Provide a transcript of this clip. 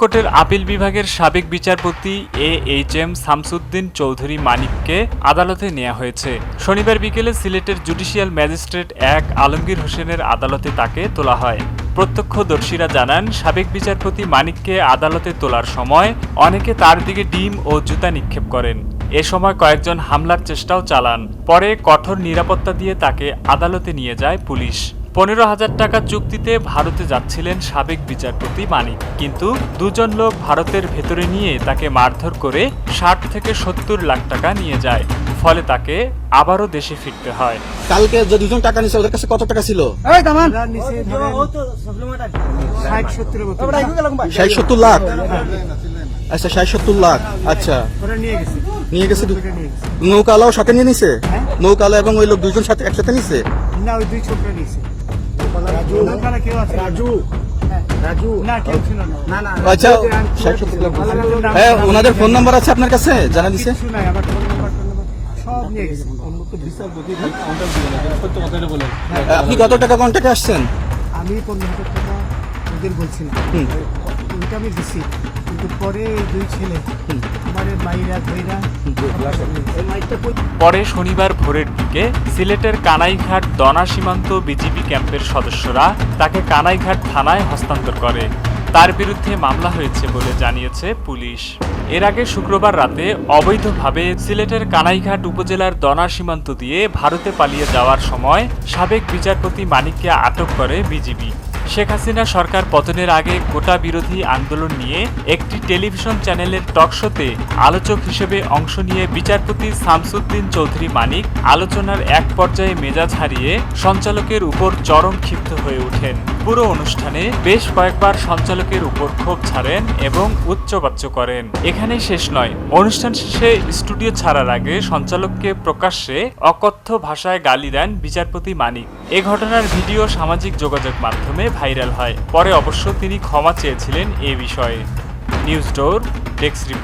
কোর্টের আপিল বিভাগের সাবেক বিচারপতি A H M Shamsuddin Chowdhury মানিককে আদালতে নেওয়া হয়েছে। শনিবার বিকেলে সিলেটের জুডিশিয়াল ম্যাজিস্ট্রেট এক আলমগীর হোসেনের আদালতে তাকে তোলা হয়। প্রত্যক্ষদর্শীরা জানান, সাবেক বিচারপতি মানিককে আদালতে তোলার সময় অনেকে তার দিকে ডিম ও জুতা নিক্ষেপ করেন। এ সময় কয়েকজন হামলার চেষ্টাও চালান। পরে কঠোর নিরাপত্তা দিয়ে তাকে আদালতে নিয়ে যায় পুলিশ। পনেরো হাজার টাকা চুক্তিতে ভারতে যাচ্ছিলেন সাবেক বিচারপতি মানিক। কিন্তু দুজন লোক ভারতের ভেতরে নিয়ে তাকে মারধর করে ষাট থেকে সত্তর লাখ টাকা নিয়ে যায়। ফলে তাকে আবারও দেশে ফিরতে হয়। কালকে যে দুজন টাকা নিছে ওদের কাছে কত টাকা ছিল? ষাট সত্তর লাখ? আচ্ছা ষাট সত্তর লাখ। আচ্ছা। নিয়ে গেছে। নৌকালাও সাথে নিয়ে নিছে? হ্যাঁ? নৌকালা এবং ওই লোক দুজন সাথে একসাথে নিছে? না ওই দুই ছোকরা নিয়েছে। রাজু। ওখানে কেউ আছে রাজু। রাজু। না কেউ না। না না আচ্ছা ষাট সত্তর লাখ হ্যাঁ ওনাদের ফোন নাম্বার আছে আপনার কাছে? জানা দিছে? নিয়ে গেছে। আপনি কত টাকা কন্ট্যাক্টে আসছেন? আমি পনেরো হাজার টাকা ওদের বলছিলাম। হুম। ওইটা আমি দিছি। কিন্তু পরে দুই ছেলে। পরে শনিবার ভোরের দিকে সিলেটের কানাইঘাট দনা সীমান্ত বিজিবি ক্যাম্পের সদস্যরা তাকে কানাইঘাট থানায় হস্তান্তর করে। তার বিরুদ্ধে মামলা হয়েছে বলে জানিয়েছে পুলিশ। এর আগে শুক্রবার রাতে অবৈধভাবে সিলেটের কানাইঘাট উপজেলার দনা সীমান্ত দিয়ে ভারতে পালিয়ে যাওয়ার সময় সাবেক বিচারপতি মানিককে আটক করে বিজিবি। শেখ হাসিনা সরকার পতনের আগে কোটা বিরোধী আন্দোলন নিয়ে একটি টেলিভিশন চ্যানেলের টকশোতে আলোচক হিসেবে অংশ নিয়ে বিচারপতি শামসুদ্দিন চৌধুরী মানিক আলোচনার এক পর্যায়ে মেজাজ হারিয়ে সঞ্চালকের উপর চরম ক্ষিপ্ত হয়ে ওঠেন। পুরো অনুষ্ঠানে বেশ কয়েকবার সঞ্চালকের উপর ক্ষোভ ছাড়েন এবং উচ্চবাচ্য করেন। এখানেই শেষ নয়, অনুষ্ঠান শেষে স্টুডিও ছাড়ার আগে সঞ্চালককে প্রকাশ্যে অকথ্য ভাষায় গালি দেন বিচারপতি মানিক। এ ঘটনার ভিডিও সামাজিক যোগাযোগ মাধ্যমে ভাইরাল হয়। পরে অবশ্য তিনি ক্ষমা চেয়েছিলেন এ বিষয়ে। News door desk report.